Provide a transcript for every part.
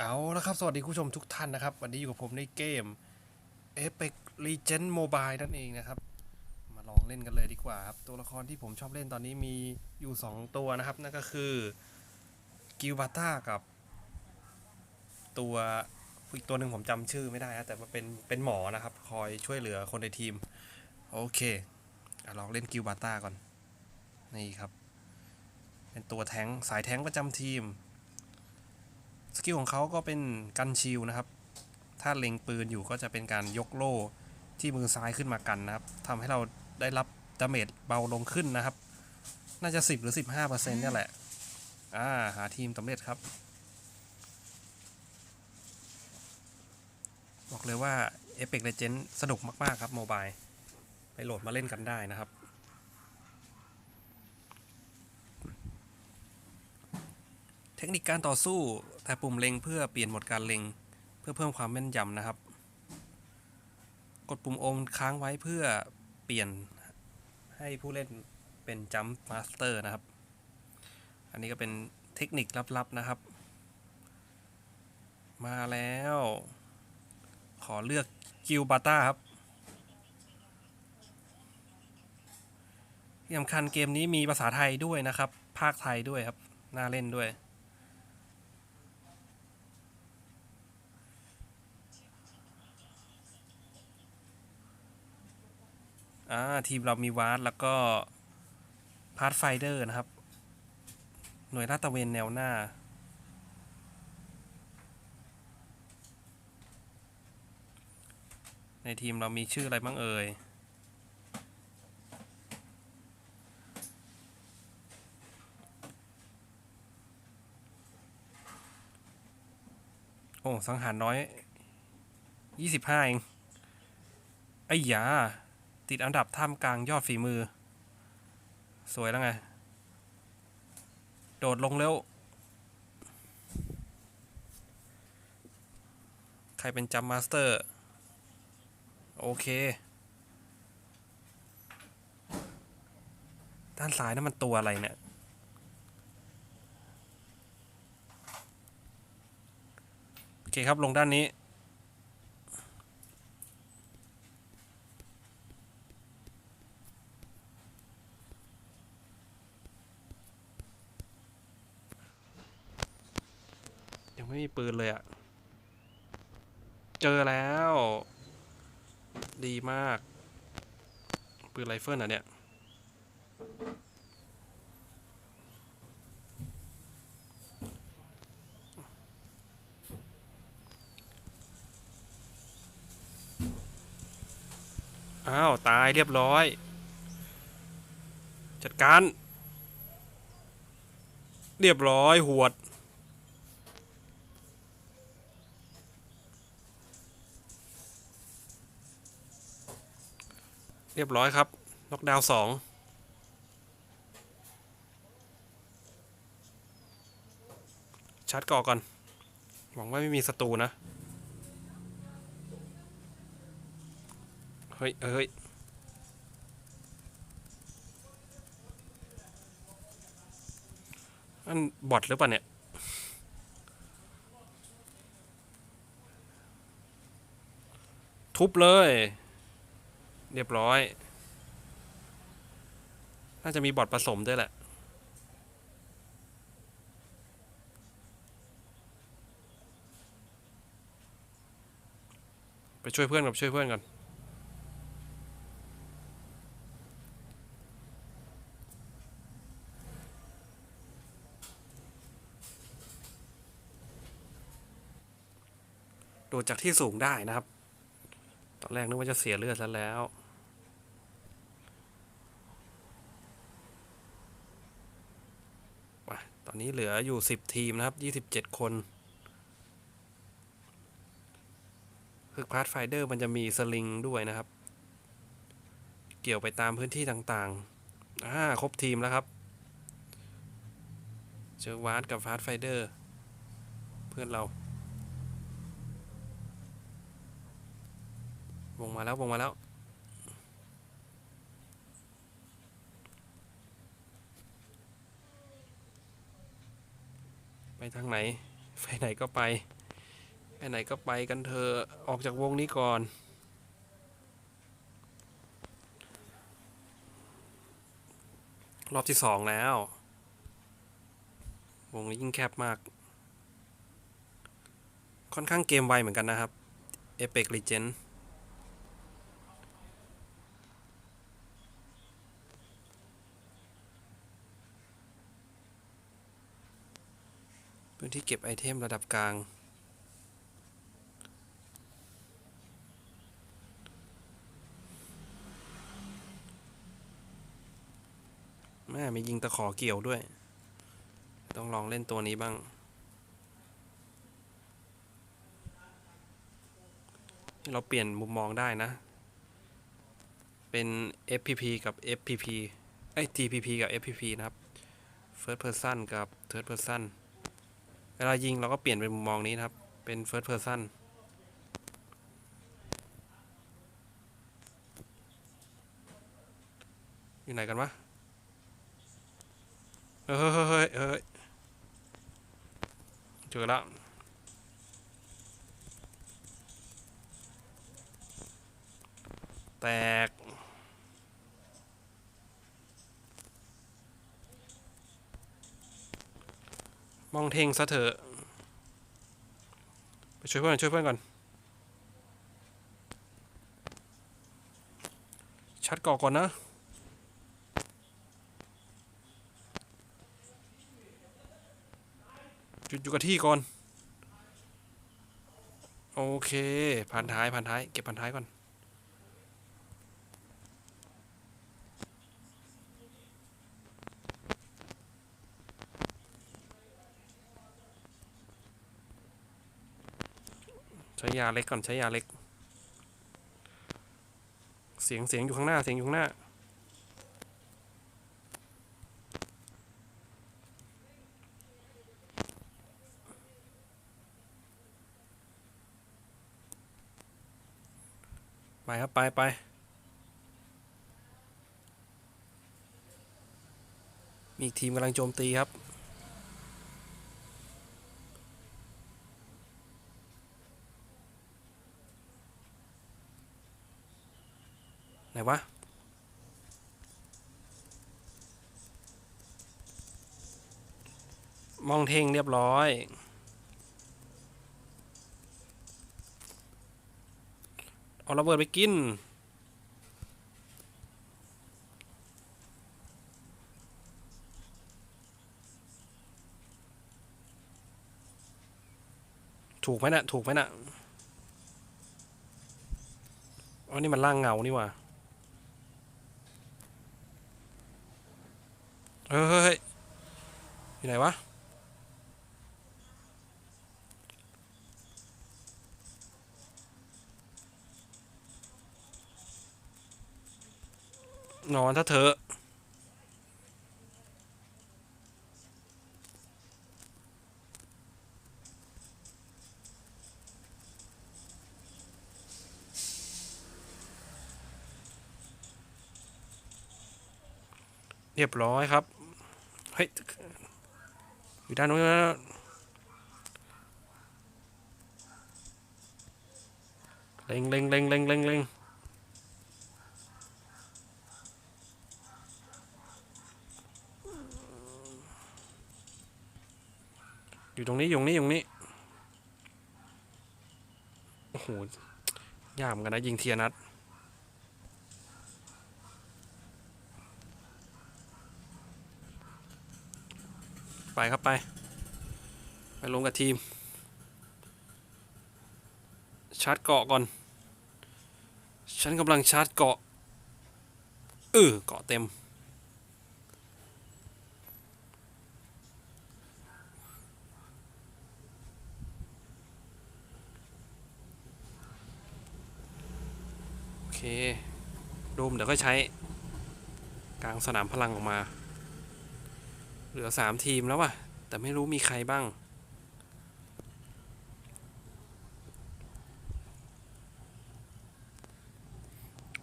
เอาละครับ สวัสดีคุณผู้ชมทุกท่านนะครับ วันนี้อยู่กับผมในเกม Apex Legend Mobile นั่นเองนะครับ มาลองเล่นกันเลยดีกว่าครับ ตัวละครที่ผมชอบเล่นตอนนี้มีอยู่ 2 ตัวนะครับ นั่นก็คือกิลบาต้ากับ ตัวอีกตัวหนึ่งผมจำชื่อไม่ได้นะแต่มันเป็นเป็นหมอนะครับ คอยช่วยเหลือคนในทีม โอเคอลองเล่นกิลบาต้าก่อน นี่ครับ เป็นตัวแทงสายแทงประจำทีม สกิลของเขาก็เป็นกันชิลนะครับ ถ้าเล็งปืนอยู่ก็จะเป็นการยกโล่ที่มือซ้ายขึ้นมากันนะครับทำให้เราได้รับดาเมจเบาลงขึ้นนะครับ น่าจะ 10 หรือ 15%เนี่ยแหละ อ่า หาทีมสำเร็จครับ บอกเลยว่า Apex Legends สนุกมาก ๆ ครับโมบายไปโหลดมาเล่นกันได้นะครับ เทคนิคการต่อสู้แต่ปุ่มเล็งเพื่อเปลี่ยนโหมดการเล็ง เพื่อเพิ่มความแม่นยำนะครับ กดปุ่มโอมค้างไว้เพื่อเปลี่ยนให้ผู้เล่นเป็นจัมป์มาสเตอร์นะครับ อันนี้ก็เป็นเทคนิคลับๆนะครับ มาแล้ว ขอเลือกกิลบาต้าครับที่สำคัญเกมนี้มีภาษาไทยด้วยนะครับ ภาคไทยด้วยครับ น่าเล่นด้วย ทีมเรามีวาร์ดแล้วก็พาร์ทไฟเดอร์นะครับ หน่วยลาดตระเวนแนวหน้า ในทีมเรามีชื่ออะไรบ้างเอ่ยโอ้ สังหารน้อยยี่สิบห้าเองไอ้ยา ติดอันดับท่ามกลางยอดฝีมือ สวยแล้วไง โดดลงเร็ว ใครเป็นจัมมาสเตอร์ โอเค ด้านซ้ายนั่นมันตัวอะไรเนี่ยโอเคครับลงด้านนี้ ไม่มีปืนเลยอะ่ะเจอแล้ว ดีมาก ปืนไรเฟิลอะเนี่ย อ้าว ตายเรียบร้อย จัดการ เรียบร้อยหวด เรียบร้อยครับน็อกดาวน์สองชาร์จก่อก่อน หวังว่าไม่มีศัตรูนะ เฮ้ย เฮ้ย อันบอทหรือเปล่าเนี่ย ทุบเลย เรียบร้อย น่าจะมีบอดผสมด้วยแหละ ไปช่วยเพื่อนกับช่วยเพื่อนกันโดดจากที่สูงได้นะครับ ตอนแรกนึกว่าจะเสียเลือดซะแล้ว ไป ตอนนี้เหลืออยู่ 10 ทีมนะครับ 27 คนคือพาร์ทไฟเดอร์มันจะมีสลิงด้วยนะครับ เกี่ยวไปตามพื้นที่ต่างๆอ่าครบทีมแล้วครับ เจอวาร์ดกับพาร์ทไฟเดอร์เพื่อนเรา วงมาแล้ววงมาแล้ว ทางไหน ไปไหนก็ไป ไปไหนก็ไปกันเถอะออกจากวงนี้ก่อนรอบที่สองแล้ว วงนี้ยิ่งแคบมาก ค่อนข้างเกมไวเหมือนกันนะครับ Epic Legend พื้นที่เก็บไอเทมระดับกลาง แม่มียิงตะขอเกี่ยวด้วย ต้องลองเล่นตัวนี้บ้าง เราเปลี่ยนมุมมองได้นะ เป็น FPP กับ FPP ไอ้ TPP กับ FPP นะครับ First Person กับ Third Person เวลายิงเราก็เปลี่ยนเป็นมุมมองนี้นะครับ เป็น First Person อยู่ไหนกันวะเฮ้ยเฮ้ยเฮ้ยเฮ้ยเจอแล้วแตก มองเทงซะเถอะ ไปช่วยเพื่อนช่วยเพื่อนก่อน ชัดก่อก่อนนะหยุดอยู่กับที่ก่อน โอเค ผ่านท้ายผ่านท้าย เก็บผ่านท้ายก่อน ใช้ยาเล็กก่อนใช้ยาเล็ก เสียงเสียงอยู่ข้างหน้าเสียงอยู่ข้างหน้า ไปครับไปไปมีทีมกำลังโจมตีครับ ไหนวะ มองเทงเรียบร้อย เอาระเบิดไปกิน ถูกไหมนะ่ะ ถูกไหมนะ่ะอ๋อนี่มันล่างเงานี่ว่าเฮ้ยเฮ้ยเฮ้ยอยู่ไหนวะ นอนถ้าเธอะเรียบร้อยครับ เฮ้ย อยู่ด้านโน้นนะเล็งเล็งเล็งเล็งเล็งเล็ง อยู่ตรงนี้อยู่ตรงนี้อยู่ตรงนี้โอ้โหยากเหมือนกันนะยิงเทียนัดไปครับไป ไปลงกับทีม ชาร์จเกาะก่อน ฉันกำลังชาร์จเกาะเออเกาะเต็ม เคโดมเดี๋ยวก็ใช้ กลางสนามพลังออกมา เหลือสามทีมแล้วว่ะ แต่ไม่รู้มีใครบ้าง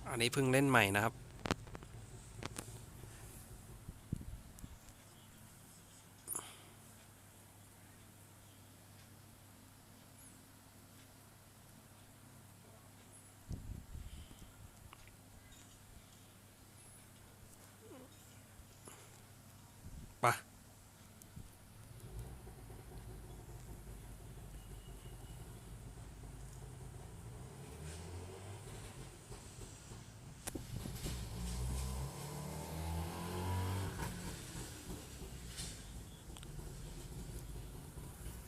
อันนี้เพิ่งเล่นใหม่นะครับ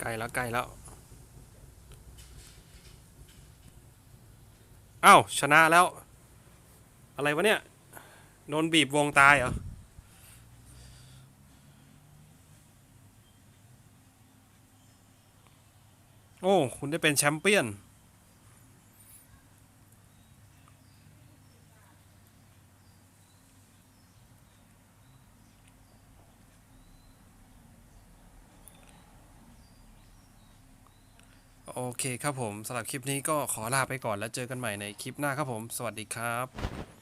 ล้แล้วใกล้แล้วอ้าวชนะแล้ว อะไรวะเนี่ยโดนบีบวงตายเหรอโอ้ คุณได้เป็นแชมเปี้ยน เคครับผมสำหรับคลิปนี้ก็ขอลาไปก่อนแล้วเจอกันใหม่ในคลิปหน้าครับผม สวัสดีครับ